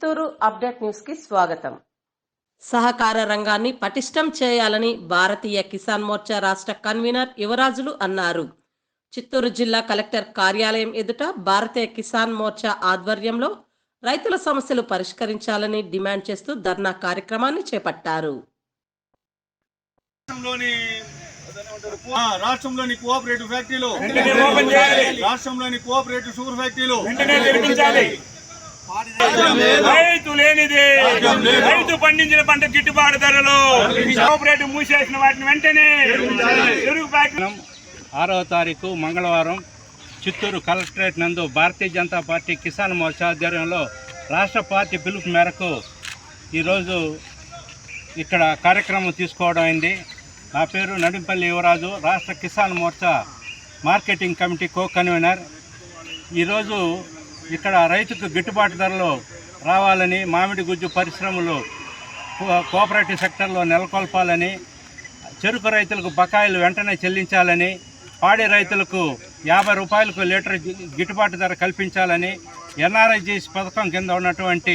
Chittoor update న్యూస్కి స్వాగతం. సహకార రంగాన్ని పటిష్టం చేయాలని భారతీయ కిసాన్ మోర్చా రాష్ట్ర కన్వీనర్ యువరాజులు అన్నారు. చిత్తూరు జిల్లా కలెక్టర్ కార్యాలయం ఎదుట భారతీయ కిసాన్ మోర్చా ఆధ్వర్యంలో రైతుల సమస్యలు పరిష్కరించాలని డిమాండ్ చేస్తూ ధర్నా కార్యక్రమాన్ని చేపట్టారు. రాష్ట్రంలోని ఆ, రాష్ట్రంలోని కోఆపరేటివ్ ఫ్యాక్టరీలు వెంటనే ఓపెన్ చేయాలి. రాష్ట్రంలోని కోఆపరేటివ్ షుగర్ ఫ్యాక్టరీలు రైతు లేనిది. రైతు పండించిన పంట గిట్టుబాటు ధరలు కోఆపరేటివ్ మూసేసిన వాటిని వెంటనే ఆరవ తారీఖు మంగళవారం చిత్తూరు కలెక్టరేట్ నందు భారతీయ జనతా పార్టీ కిసాన్ మోర్చా ఆధ్వర్యంలో రాష్ట్ర పార్టీ పిలుపు మేరకు ఈరోజు ఇక్కడ కార్యక్రమం తీసుకోవడం అయింది. నా పేరు నడింపల్లి యువరాజు రాష్ట్ర Kisan Morcha marketing committee co convener ఈరోజు ఇక్కడ రైతుకు గిట్టుబాటు ధరలు రావాలని మామిడి గుజ్జు పరిశ్రమలు కో- కోఆపరేటివ్ సెక్టర్లో నెలకొల్పాలని చెరుకు రైతులకు బకాయిలు వెంటనే చెల్లించాలని పాడి రైతులకు యాభై రూపాయలకు లీటర్ గిట్టుబాటు ధర కల్పించాలని ఎన్ఆర్ఐజీస్ పథకం కింద ఉన్నటువంటి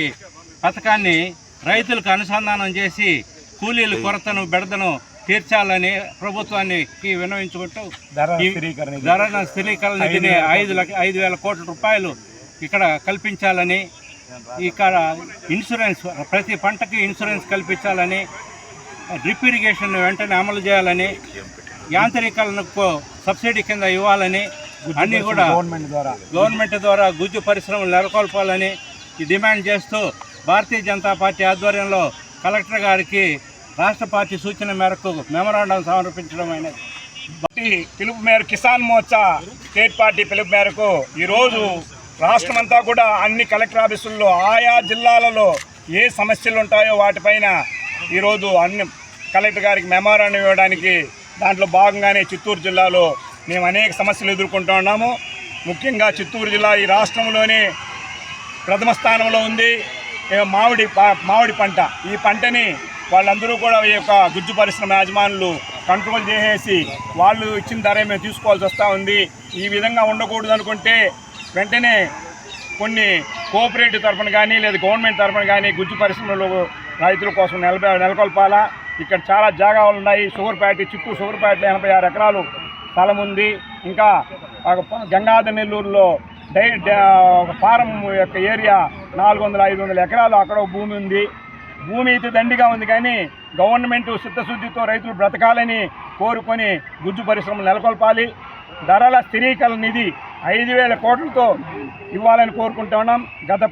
పథకాన్ని రైతులకు అనుసంధానం చేసి కూలీల కొరతను బెడదను తీర్చాలని ప్రభుత్వానికి విన్నవించుకుంటూ ఈ ధర స్థిరీకరణ నిధిని ఐదు లక్ష ఐదు వేల కోట్ల రూపాయలు ఇక్కడ కల్పించాలని ఇక్కడ ఇన్సూరెన్స్ ప్రతి పంటకి ఇన్సూరెన్స్ కల్పించాలని డ్రిప్ ఇరిగేషన్ వెంటనే అమలు చేయాలని యాంత్రీకరణకు సబ్సిడీ కింద ఇవ్వాలని అన్నీ కూడా గవర్నమెంట్ ద్వారా. గుజ్జు పరిశ్రమలు నెలకొల్పాలని డిమాండ్ చేస్తూ భారతీయ జనతా పార్టీ ఆధ్వర్యంలో కలెక్టర్ గారికి రాష్ట్ర పార్టీ సూచన మేరకు మెమరాండం సమర్పించడం అయినది. పార్టీ పిలుపు మేరకు కిసాన్ మోర్చా స్టేట్ పార్టీ పిలుపు మేరకు ఈరోజు రాష్ట్రమంతా కూడా అన్ని కలెక్టర్ ఆఫీసుల్లో ఆయా జిల్లాలలో ఏ సమస్యలు ఉంటాయో వాటిపైన ఈరోజు అన్ని కలెక్టర్ గారికి మెమోరాండం ఇవ్వడానికి దాంట్లో భాగంగానే చిత్తూరు జిల్లాలో మేము అనేక సమస్యలు ఎదుర్కొంటూ ఉన్నాము. ముఖ్యంగా చిత్తూరు జిల్లా ఈ రాష్ట్రంలోనే ప్రథమ స్థానంలో ఉంది. మామిడి మామిడి పంట. ఈ పంటని వాళ్ళందరూ కూడా ఈ యొక్క గుజ్జు పరిశ్రమ యాజమానులు కంట్రోల్ చేసేసి వాళ్ళు ఇచ్చిన ధర మేము తీసుకోవాల్సి వస్తూ ఉంది. ఈ విధంగా ఉండకూడదు అనుకుంటే వెంటనే కొన్ని కోఆపరేటివ్ తరఫున కానీ లేదా గవర్నమెంట్ తరఫున కానీ గుజ్జు పరిశ్రమలు రైతుల కోసం నెల నెలకొల్పాలా? ఇక్కడ చాలా జాగాలు ఉన్నాయి. Sugar factory Chittoor sugar factory ఎనభై ఆరు ఎకరాలు స్థలం ఉంది. ఇంకా ఒక గంగాధర నెల్లూరులో డై ఒక ఫారం యొక్క ఏరియా నాలుగు వందల ఐదు వందల ఎకరాలు. అక్కడ భూమి ఉంది. భూమి అయితే దండిగా ఉంది కానీ గవర్నమెంట్ చిత్తశుద్ధితో రైతులు బ్రతకాలని కోరుకొని గుజ్జు పరిశ్రమలు నెలకొల్పాలి. ధరల స్థిరీకరణ నిధి ఐదు వేల కోట్లతో ఇవ్వాలని కోరుకుంటున్నాం గత